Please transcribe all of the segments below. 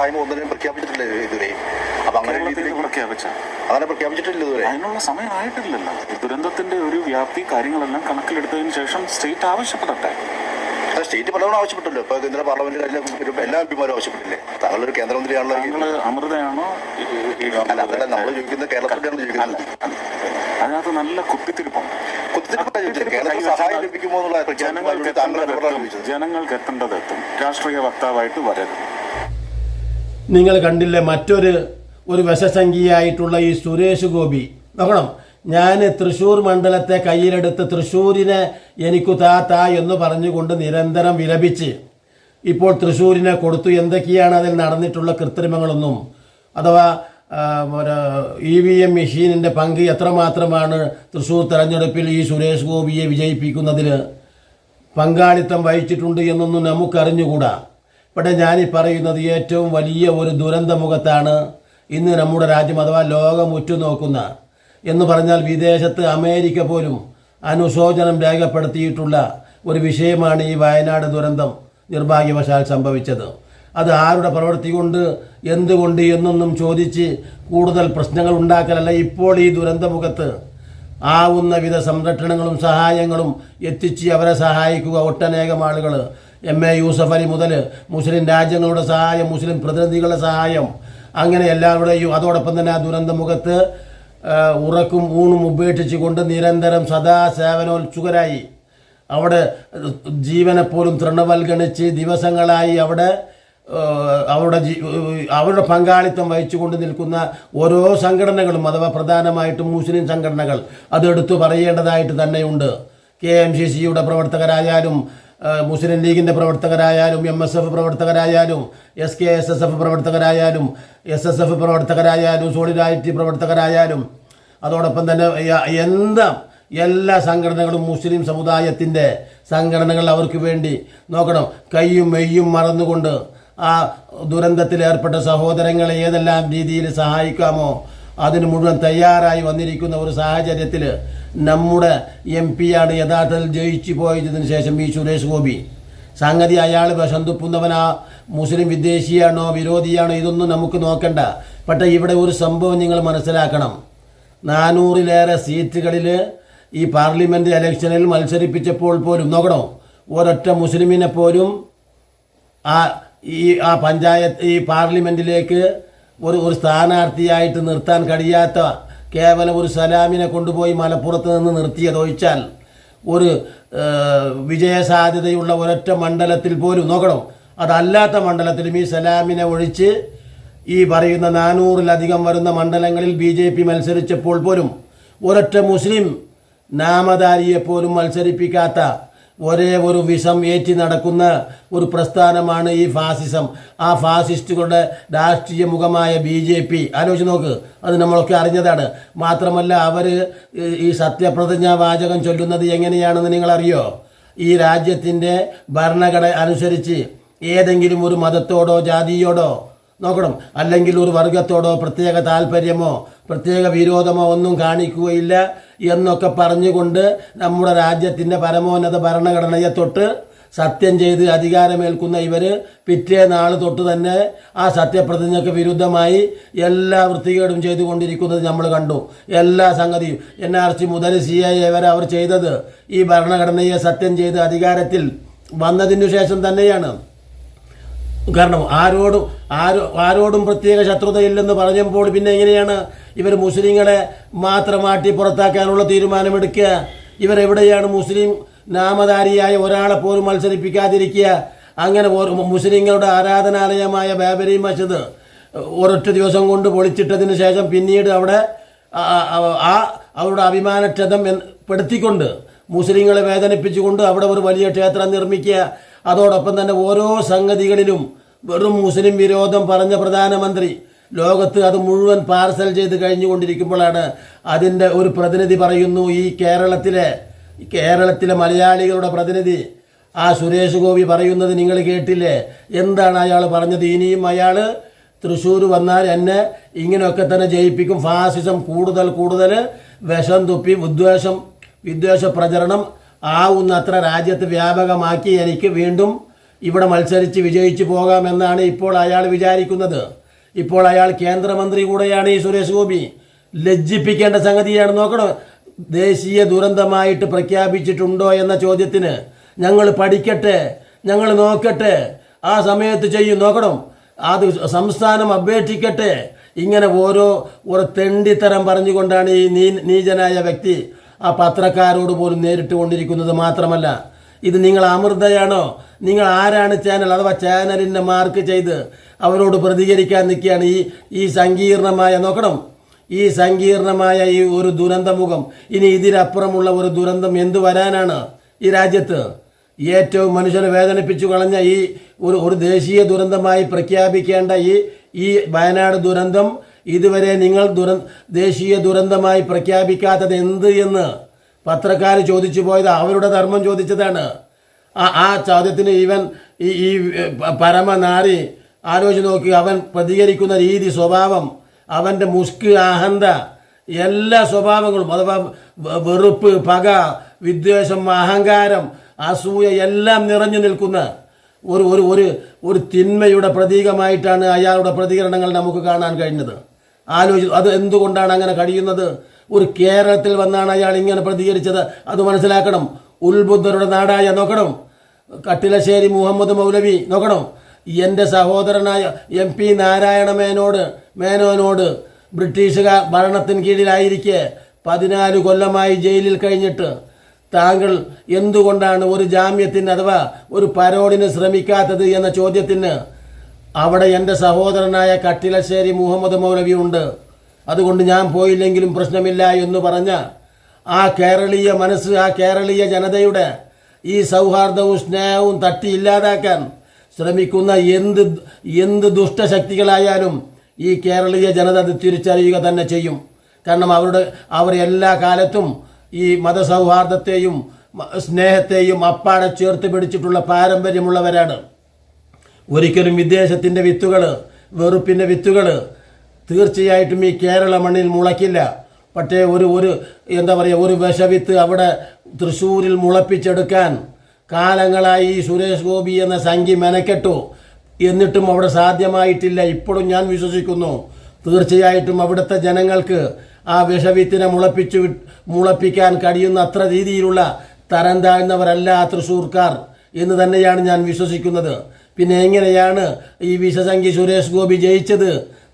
ധനസഹായം ഒന്നിനും പ്രഖ്യാപിച്ചിട്ടില്ല ഇതുവരെയും അപ്പൊ അങ്ങനെ പ്രഖ്യാപിച്ച? അങ്ങനെ പ്രഖ്യാപിച്ചിട്ടില്ല ഇതുവരെ. അതിനുള്ള സമയമായിട്ടില്ലല്ലോ ദുരന്തത്തിന്റെ ഒരു വ്യാപ്തി കാര്യങ്ങളെല്ലാം കണക്കിലെടുത്തതിന് ശേഷം സ്റ്റേറ്റ് ആവശ്യപ്പെടട്ടെ. സ്റ്റേറ്റ് പലതവണ ആവശ്യപ്പെട്ടല്ലോ. ഇപ്പൊ കേന്ദ്ര പാർലമെന്റിൽ എല്ലാ എല്ലാ എം പിമാരും ആവശ്യപ്പെട്ടില്ലേ? താങ്കളൊരു കേന്ദ്രമന്ത്രിയാണല്ലോ അമൃതയാണോ അല്ല അതല്ല നമ്മൾ ചോദിക്കുന്നത് കേരളത്തിലാണ് ചോദിക്കുന്നത് അതിനകത്ത് നല്ല കുത്തിത്തിരിപ്പുണ്ട്. ജനങ്ങൾക്ക് എത്തേണ്ടത് എത്തും. രാഷ്ട്രീയ വക്താവായിട്ട് വരരുത്. നിങ്ങൾ കണ്ടില്ലേ മറ്റൊരു ഒരു വിഷസംഖ്യയായിട്ടുള്ള ഈ സുരേഷ് ഗോപി. നോക്കണം ഞാൻ തൃശ്ശൂർ മണ്ഡലത്തെ കയ്യിലെടുത്ത് തൃശ്ശൂരിനെ എനിക്കു താ താ എന്ന് പറഞ്ഞുകൊണ്ട് നിരന്തരം വിലപിച്ച് ഇപ്പോൾ തൃശ്ശൂരിനെ കൊടുത്തു. എന്തൊക്കെയാണ് അതിൽ നടന്നിട്ടുള്ള കൃത്രിമങ്ങളൊന്നും? അഥവാ ഇ വി എം മെഷീനിന്റെ പങ്ക് എത്രമാത്രമാണ് തൃശ്ശൂർ തെരഞ്ഞെടുപ്പിൽ ഈ സുരേഷ് ഗോപിയെ വിജയിപ്പിക്കുന്നതിൽ പങ്കാളിത്തം വഹിച്ചിട്ടുണ്ട് എന്നൊന്നും നമുക്കറിഞ്ഞുകൂടാ. ഇവിടെ ഞാൻ ഈ പറയുന്നത് ഏറ്റവും വലിയ ഒരു ദുരന്തമുഖത്താണ് ഇന്ന് നമ്മുടെ രാജ്യം അഥവാ ലോകം ഉറ്റുനോക്കുന്ന എന്ന് പറഞ്ഞാൽ വിദേശത്ത് അമേരിക്ക പോലും അനുശോചനം രേഖപ്പെടുത്തിയിട്ടുള്ള ഒരു വിഷയമാണ് ഈ വയനാട് ദുരന്തം നിർഭാഗ്യവശാൽ സംഭവിച്ചത്. അത് ആരുടെ പ്രവൃത്തി കൊണ്ട് എന്തുകൊണ്ട് എന്നൊന്നും ചോദിച്ച് കൂടുതൽ പ്രശ്നങ്ങൾ ഉണ്ടാക്കലല്ല. ഇപ്പോൾ ഈ ദുരന്തമുഖത്ത് ആവുന്ന വിധ സംരക്ഷണങ്ങളും സഹായങ്ങളും എത്തിച്ച് അവരെ സഹായിക്കുക ഒട്ടനേകം ആളുകൾ എം എ യൂസഫ് അലി മുതൽ മുസ്ലിം രാജ്യങ്ങളുടെ സഹായം മുസ്ലിം പ്രതിനിധികളുടെ സഹായം അങ്ങനെ എല്ലാവരുടെയും അതോടൊപ്പം തന്നെ ആ ദുരന്തമുഖത്ത് ഉറക്കും ഊണും ഉപേക്ഷിച്ചുകൊണ്ട് നിരന്തരം സദാ സേവനോത്സുകരായി. അവിടെ ജീവനെപ്പോലും തൃണവൽഗണിച്ച് ദിവസങ്ങളായി അവിടെ അവരുടെ അവരുടെ പങ്കാളിത്തം വഹിച്ചുകൊണ്ട് നിൽക്കുന്ന ഓരോ സംഘടനകളും അഥവാ പ്രധാനമായിട്ടും മുസ്ലിം സംഘടനകൾ അതെടുത്തു പറയേണ്ടതായിട്ട് തന്നെയുണ്ട്. കെ എം സി സിയുടെ പ്രവർത്തകരായാലും മുസ്ലിം ലീഗിന്റെ പ്രവർത്തകരായാലും M S F പ്രവർത്തകരായാലും S K S S F പ്രവർത്തകരായാലും S S F പ്രവർത്തകരായാലും സോളിഡാരിറ്റി പ്രവർത്തകരായാലും അതോടൊപ്പം തന്നെ എന്താ എല്ലാ സംഘടനകളും മുസ്ലിം സമുദായത്തിന്റെ സംഘടനകൾ അവർക്ക് വേണ്ടി നോക്കണം. കയ്യും മെയ്യും മറന്നുകൊണ്ട് ആ ദുരന്തത്തിൽ ഏർപ്പെട്ട സഹോദരങ്ങളെ ഏതെല്ലാം രീതിയിൽ സഹായിക്കാമോ? അതിന് മുഴുവൻ തയ്യാറായി വന്നിരിക്കുന്ന ഒരു സാഹചര്യത്തിൽ നമ്മുടെ എം പിയാണ് യഥാർത്ഥത്തിൽ ജയിച്ചു പോയതിനു ശേഷം ഈ സുരേഷ് ഗോപി. സംഗതി അയാൾ വിഷം തുപ്പുന്നവനാ മുസ്ലിം വിദേശിയാണോ വിരോധിയാണോ ഇതൊന്നും നമുക്ക് നോക്കണ്ട. പക്ഷേ ഇവിടെ ഒരു സംഭവം നിങ്ങൾ മനസ്സിലാക്കണം. നാനൂറിലേറെ സീറ്റുകളിൽ ഈ പാർലമെന്റ് ഇലക്ഷനിൽ മത്സരിപ്പിച്ചപ്പോൾ പോലും നോക്കണോ? ഒരൊറ്റ മുസ്ലിമിനെ പോലും ആ ഈ ആ പഞ്ചായത്ത് ഈ പാർലമെന്റിലേക്ക് ഒരു ഒരു സ്ഥാനാർത്ഥിയായിട്ട് നിർത്താൻ കഴിയാത്ത കേവലം ഒരു സലാമിനെ കൊണ്ടുപോയി മലപ്പുറത്ത് നിന്ന് നിർത്തിയതൊഴിച്ചാൽ ഒരു വിജയസാധ്യതയുള്ള ഒരൊറ്റ മണ്ഡലത്തിൽ പോലും നോക്കണം അതല്ലാത്ത മണ്ഡലത്തിലും ഈ സലാമിനെ ഒഴിച്ച് ഈ പറയുന്ന നാനൂറിലധികം വരുന്ന മണ്ഡലങ്ങളിൽ ബി ജെ പി മത്സരിച്ചപ്പോൾ പോലും ഒരൊറ്റ മുസ്ലിം നാമധാരിയെപ്പോലും മത്സരിപ്പിക്കാത്ത ഒരേ ഒരു വിഷം ഏറ്റി നടക്കുന്ന ഒരു പ്രസ്ഥാനമാണ് ഈ ഫാസിസം. ആ ഫാസിസ്റ്റുകളുടെ രാഷ്ട്രീയ മുഖമായ ബി ജെ പി. ആലോചിച്ച് നോക്ക് അത് നമ്മളൊക്കെ അറിഞ്ഞതാണ്. മാത്രമല്ല അവർ ഈ സത്യപ്രതിജ്ഞാ വാചകം ചൊല്ലുന്നത് എങ്ങനെയാണെന്ന് നിങ്ങളറിയോ? ഈ രാജ്യത്തിന്റെ ഭരണഘടന അനുസരിച്ച് ഏതെങ്കിലും ഒരു മതത്തോടോ ജാതിയോടോ നോക്കണം. അല്ലെങ്കിൽ ഒരു വർഗത്തോടോ പ്രത്യേക താല്പര്യമോ പ്രത്യേക വിരോധമോ ഒന്നും കാണിക്കുകയില്ല എന്നൊക്കെ പറഞ്ഞുകൊണ്ട് നമ്മുടെ രാജ്യത്തിന്റെ പരമോന്നത ഭരണഘടനയെ തൊട്ട് സത്യം ചെയ്ത് അധികാരമേൽക്കുന്ന ഇവർ പിറ്റേ നാൾ തൊട്ട് തന്നെ ആ സത്യപ്രതിജ്ഞയ്ക്ക് വിരുദ്ധമായി എല്ലാ വൃത്തികേടും ചെയ്തുകൊണ്ടിരിക്കുന്നത് നമ്മൾ കണ്ടു. എല്ലാ സംഗതിയും. എൻ ആർ സി മുതൽ സി ഐ വരെ അവർ ചെയ്തത് ഈ ഭരണഘടനയെ സത്യം ചെയ്ത് അധികാരത്തിൽ വന്നതിനു ശേഷം തന്നെയാണ്. കാരണം ആരോടും ആരോ ആരോടും പ്രത്യേക ശത്രുതയില്ലെന്ന് പറഞ്ഞപ്പോൾ പിന്നെ എങ്ങനെയാണ് ഇവർ മുസ്ലിങ്ങളെ മാത്രമാട്ടി പുറത്താക്കാനുള്ള തീരുമാനമെടുക്കുക? ഇവരെവിടെയാണ് മുസ്ലിം നാമധാരിയായ ഒരാളെ പോലും മത്സരിപ്പിക്കാതിരിക്കുക? അങ്ങനെ മുസ്ലിങ്ങളുടെ ആരാധനാലയമായ ബാബരി മസ്ജിദ് ഒരൊറ്റ ദിവസം കൊണ്ട് പൊളിച്ചിട്ടതിന് ശേഷം പിന്നീട് അവിടെ ആ അവരുടെ അഭിമാനക്ഷതം പെടുത്തിക്കൊണ്ട് മുസ്ലിങ്ങളെ വേദനിപ്പിച്ചുകൊണ്ട് അവിടെ ഒരു വലിയ ക്ഷേത്രം നിർമ്മിക്കുക. അതോടൊപ്പം തന്നെ ഓരോ സംഗതികളിലും വെറും മുസ്ലിം വിരോധം പറഞ്ഞ പ്രധാനമന്ത്രി. ലോകത്ത് അത് മുഴുവൻ പാർസൽ ചെയ്ത് കഴിഞ്ഞുകൊണ്ടിരിക്കുമ്പോഴാണ് അതിന്റെ ഒരു പ്രതിനിധി പറയുന്നു ഈ കേരളത്തിലെ കേരളത്തിലെ മലയാളികളുടെ പ്രതിനിധി. ആ സുരേഷ് ഗോപി പറയുന്നത് നിങ്ങൾ കേട്ടില്ലേ? എന്താണ് അയാൾ പറഞ്ഞത്? ഇനിയും അയാൾ തൃശ്ശൂർ വന്നാൽ എന്നെ ഇങ്ങനെയൊക്കെ തന്നെ ജയിപ്പിക്കും. ഫാസിസം കൂടുതൽ കൂടുതൽ വിഷം തുപ്പി വിദ്വേഷം വിദ്വേഷ പ്രചരണം ആവുന്നത്ര രാജ്യത്ത് വ്യാപകമാക്കി എനിക്ക് വീണ്ടും ഇവിടെ മത്സരിച്ച് വിജയിച്ചു പോകാമെന്നാണ് ഇപ്പോൾ അയാൾ വിചാരിക്കുന്നത്. ഇപ്പോൾ അയാൾ കേന്ദ്രമന്ത്രി കൂടെയാണ് ഈ സുരേഷ് ഗോപി. ലജ്ജിപ്പിക്കേണ്ട സംഗതിയാണ് നോക്കണം? ദേശീയ ദുരന്തമായിട്ട് പ്രഖ്യാപിച്ചിട്ടുണ്ടോ എന്ന ചോദ്യത്തിന് ഞങ്ങൾ പഠിക്കട്ടെ ഞങ്ങൾ നോക്കട്ടെ ആ സമയത്ത് ചെയ്യും നോക്കണം. അത് സംസ്ഥാനം അപേക്ഷിക്കട്ടെ. ഇങ്ങനെ ഓരോ ഒരു തെണ്ടിത്തരം പറഞ്ഞുകൊണ്ടാണ് ഈ നീ നീചനായ വ്യക്തി ആ പത്രക്കാരോട് പോലും നേരിട്ട് കൊണ്ടിരിക്കുന്നത് മാത്രമല്ല. ഇത് നിങ്ങൾ അമൃതയാണോ? നിങ്ങൾ ആരാണ് ചാനൽ അഥവാ ചാനലിനെ മാർക്ക് ചെയ്ത് അവരോട് പ്രതികരിക്കാൻ നിൽക്കുകയാണ് ഈ ഈ സങ്കീർണമായ നോക്കണം. ഈ സങ്കീർണമായ ഈ ഒരു ദുരന്തമുഖം. ഇനി ഇതിനപ്പുറമുള്ള ഒരു ദുരന്തം എന്തു വരാനാണ് ഈ രാജ്യത്ത്? ഏറ്റവും മനുഷ്യനെ വേദനിപ്പിച്ചു കളഞ്ഞ ഈ ഒരു ഒരു ദേശീയ ദുരന്തമായി പ്രഖ്യാപിക്കേണ്ട ഈ ഈ വയനാട് ദുരന്തം ഇതുവരെ നിങ്ങൾ ദുര ദേശീയ ദുരന്തമായി പ്രഖ്യാപിക്കാത്തത് എന്ത് എന്ന് പത്രക്കാർ ചോദിച്ചു പോയത് അവരുടെ ധർമ്മം ചോദിച്ചതാണ്. ആ ആ ചോദ്യത്തിന് ഇവൻ ഈ ഈ പരമനാരി ആലോചിച്ച് നോക്കി അവൻ പ്രതികരിക്കുന്ന രീതി സ്വഭാവം അവന്റെ മുസ്ക് അഹന്ത എല്ലാ സ്വഭാവങ്ങളും അഥവാ വെറുപ്പ് പക വിദ്വേഷം അഹങ്കാരം അസൂയ എല്ലാം നിറഞ്ഞു നിൽക്കുന്ന ഒരു ഒരു ഒരു ഒരു തിന്മയുടെ പ്രതീകമായിട്ടാണ് അയാളുടെ പ്രതികരണങ്ങൾ നമുക്ക് കാണാൻ കഴിഞ്ഞത്. ആലോചിച്ചു അത് എന്തുകൊണ്ടാണ് അങ്ങനെ കഴിയുന്നത്? ഒരു കേരളത്തിൽ വന്നാണ് അയാൾ ഇങ്ങനെ പ്രതികരിച്ചത്. അത് മനസ്സിലാക്കണം. ഉൽബുദ്ധരുടെ നാടായ നോക്കണം. കട്ടിലശ്ശേരി മുഹമ്മദ് മൗലവി നോക്കണം. എന്റെ സഹോദരനായ എം പി നാരായണ മേനോട് മേനോനോട് ബ്രിട്ടീഷുകാർ ഭരണത്തിന് കീഴിലായിരിക്കെ പതിനാല് കൊല്ലമായി ജയിലിൽ കഴിഞ്ഞിട്ട് താങ്കൾ എന്തുകൊണ്ടാണ് ഒരു ജാമ്യത്തിന് അഥവാ ഒരു പരോടിന് ശ്രമിക്കാത്തത് എന്ന ചോദ്യത്തിന് അവിടെ എന്റെ സഹോദരനായ കട്ടിലശ്ശേരി മുഹമ്മദ് മൗലവി ഉണ്ട് അതുകൊണ്ട് ഞാൻ പോയില്ലെങ്കിലും പ്രശ്നമില്ല എന്ന് പറഞ്ഞ ആ കേരളീയ മനസ്സ് ആ കേരളീയ ജനതയുടെ ഈ സൗഹാർദ്ദവും സ്നേഹവും തട്ടി ഇല്ലാതാക്കാൻ ശ്രമിക്കുന്ന എന്ത് എന്ത് ദുഷ്ടശക്തികളായാലും ഈ കേരളീയ ജനത അത് തിരിച്ചറിയുക തന്നെ ചെയ്യും. കാരണം അവരുടെ അവർ എല്ലാ കാലത്തും ഈ മതസൗഹാർദ്ദത്തെയും സ്നേഹത്തെയും അപ്പാടെ ചേർത്ത് പിടിച്ചിട്ടുള്ള പാരമ്പര്യമുള്ളവരാണ്. ഒരിക്കലും വിദേശത്തിന്റെ വിത്തുകൾ വെറുപ്പിന്റെ വിത്തുകൾ തീർച്ചയായിട്ടും ഈ കേരള മണ്ണിൽ മുളയ്ക്കില്ല. പക്ഷേ ഒരു ഒരു എന്താ പറയുക ഒരു വിഷവിത്ത് അവിടെ തൃശ്ശൂരിൽ മുളപ്പിച്ചെടുക്കാൻ കാലങ്ങളായി ഈ സുരേഷ് ഗോപി എന്ന സംഖ്യ മെനക്കെട്ടു. എന്നിട്ടും അവിടെ സാധ്യമായിട്ടില്ല. ഇപ്പോഴും ഞാൻ വിശ്വസിക്കുന്നു. തീർച്ചയായിട്ടും അവിടുത്തെ ജനങ്ങൾക്ക് ആ വിഷവിത്തിനെ മുളപ്പിച്ചു മുളപ്പിക്കാൻ കഴിയുന്ന അത്ര രീതിയിലുള്ള തരം താഴ്ന്നവരല്ല തൃശ്ശൂർക്കാർ എന്ന് തന്നെയാണ് ഞാൻ വിശ്വസിക്കുന്നത്. പിന്നെ എങ്ങനെയാണ് ഈ വിഷസംഖ്യ സുരേഷ് ഗോപി ജയിച്ചത്?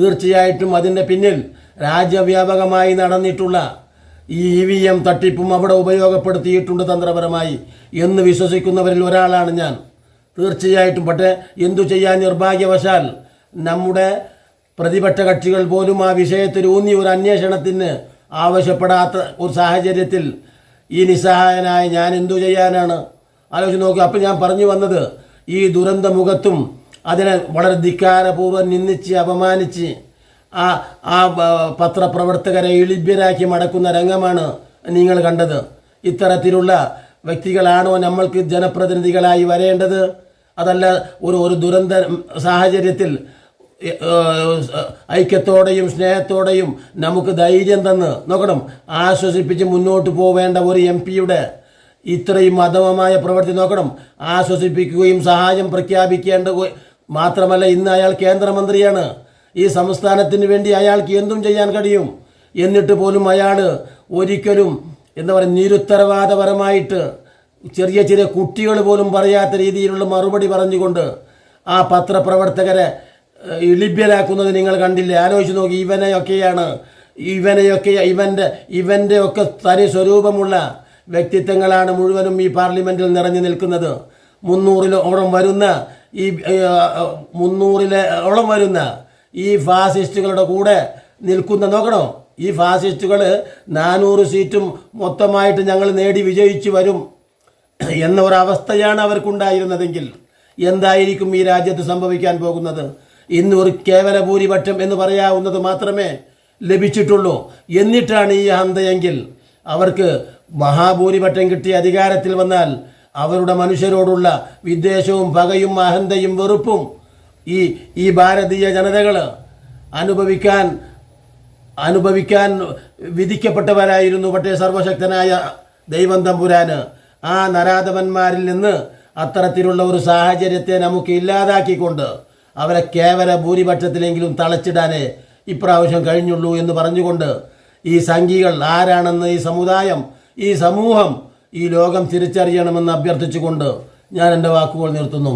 തീർച്ചയായിട്ടും അതിന്റെ പിന്നിൽ രാജ്യവ്യാപകമായി നടന്നിട്ടുള്ള ഈ ഇ വി എം തട്ടിപ്പും അവിടെ ഉപയോഗപ്പെടുത്തിയിട്ടുണ്ട് തന്ത്രപരമായി എന്ന് വിശ്വസിക്കുന്നവരിൽ ഒരാളാണ് ഞാൻ. തീർച്ചയായിട്ടും പക്ഷേ എന്തു ചെയ്യാൻ നിർഭാഗ്യവശാൽ നമ്മുടെ പ്രതിപക്ഷ കക്ഷികൾ പോലും ആ വിഷയത്തിൽ ഊന്നി ഒരു അന്വേഷണത്തിന് ആവശ്യപ്പെടാത്ത ഒരു സാഹചര്യത്തിൽ ഈ നിസ്സഹായനായ ഞാൻ എന്തു ചെയ്യാനാണ്? ആലോചിച്ച് നോക്കുക അപ്പം ഞാൻ പറഞ്ഞു വന്നത് ഈ ദുരന്തമുഖത്തും അതിനെ വളരെ ധിക്കാരപൂർവം നിന്ദിച്ച് അപമാനിച്ച് ആ ആ പത്രപ്രവർത്തകരെ ഇളിഭ്യരാക്കി മടക്കുന്ന രംഗമാണ് നിങ്ങൾ കണ്ടത്. ഇത്തരത്തിലുള്ള വ്യക്തികളാണോ നമ്മൾക്ക് ജനപ്രതിനിധികളായി വരേണ്ടത്? അതല്ല ഒരു ഒരു ദുരന്ത സാഹചര്യത്തിൽ ഐക്യത്തോടെയും സ്നേഹത്തോടെയും നമുക്ക് ധൈര്യം തന്ന് നോക്കണം. ആശ്വസിപ്പിച്ച് മുന്നോട്ട് പോവേണ്ട ഒരു എം പിയുടെ ഇത്രയും അധമമായ പ്രവൃത്തി നോക്കണം. ആശ്വസിപ്പിക്കുകയും സഹായം പ്രഖ്യാപിക്കേണ്ട മാത്രമല്ല ഇന്ന് അയാൾ കേന്ദ്രമന്ത്രിയാണ്. ഈ സംസ്ഥാനത്തിന് വേണ്ടി അയാൾക്ക് എന്തും ചെയ്യാൻ കഴിയും. എന്നിട്ട് പോലും അയാൾ ഒരിക്കലും എന്താ പറയുക നിരുത്തരവാദപരമായിട്ട് ചെറിയ ചെറിയ കുട്ടികൾ പോലും പറയാത്ത രീതിയിലുള്ള മറുപടി പറഞ്ഞുകൊണ്ട് ആ പത്രപ്രവർത്തകരെ ഇളിഭ്യരാക്കുന്നത് നിങ്ങൾ കണ്ടില്ലേ? ആലോചിച്ച് നോക്കി ഇവനെയൊക്കെയാണ് ഇവനെയൊക്കെ ഇവന്റെ ഇവന്റെ ഒക്കെ തനി സ്വരൂപമുള്ള വ്യക്തിത്വങ്ങളാണ് മുഴുവനും ഈ പാർലമെന്റിൽ നിറഞ്ഞു നിൽക്കുന്നത്. മുന്നൂറിലോളം വരുന്ന ഈ മുന്നൂറിലെ മുന്നൂറിലോളം വരുന്ന ഈ ഫാസിസ്റ്റുകളുടെ കൂടെ നിൽക്കുന്ന നോക്കണോ? ഈ ഫാസിസ്റ്റുകൾ നാനൂറ് സീറ്റും മൊത്തമായിട്ട് ഞങ്ങൾ നേടി വിജയിച്ചു വരും എന്ന ഒരവസ്ഥയാണ് അവർക്കുണ്ടായിരുന്നതെങ്കിൽ എന്തായിരിക്കും ഈ രാജ്യത്ത് സംഭവിക്കാൻ പോകുന്നത്? ഇന്ന് ഒരു കേവല ഭൂരിപക്ഷം എന്ന് പറയാവുന്നത് മാത്രമേ ലഭിച്ചിട്ടുള്ളൂ. എന്നിട്ടാണ് ഈ ഹന്തയെങ്കിൽ അവർക്ക് മഹാഭൂരിപക്ഷം കിട്ടി അധികാരത്തിൽ വന്നാൽ അവരുടെ മനുഷ്യരോടുള്ള വിദ്വേഷവും പകയും അഹന്തയും വെറുപ്പും ഈ ഈ ഭാരതീയ ജനതകൾ അനുഭവിക്കാൻ അനുഭവിക്കാൻ വിധിക്കപ്പെട്ടവരായിരുന്നു പക്ഷേ സർവശക്തനായ ദൈവം തമ്പുരാന്. ആ നരാധവന്മാരിൽ നിന്ന് അത്തരത്തിലുള്ള ഒരു സാഹചര്യത്തെ നമുക്ക് ഇല്ലാതാക്കിക്കൊണ്ട് അവരെ കേവല ഭൂരിപക്ഷത്തിലെങ്കിലും തളച്ചിടാനേ ഇപ്രാവശ്യം കഴിഞ്ഞുള്ളൂ എന്ന് പറഞ്ഞുകൊണ്ട് ഈ സംഘികൾ ആരാണെന്ന് ഈ സമുദായം ഈ സമൂഹം ഈ ലോകം തിരിച്ചറിയണമെന്ന് അഭ്യർത്ഥിച്ചുകൊണ്ട് ഞാൻ എന്റെ വാക്കുകൾ നിർത്തുന്നു.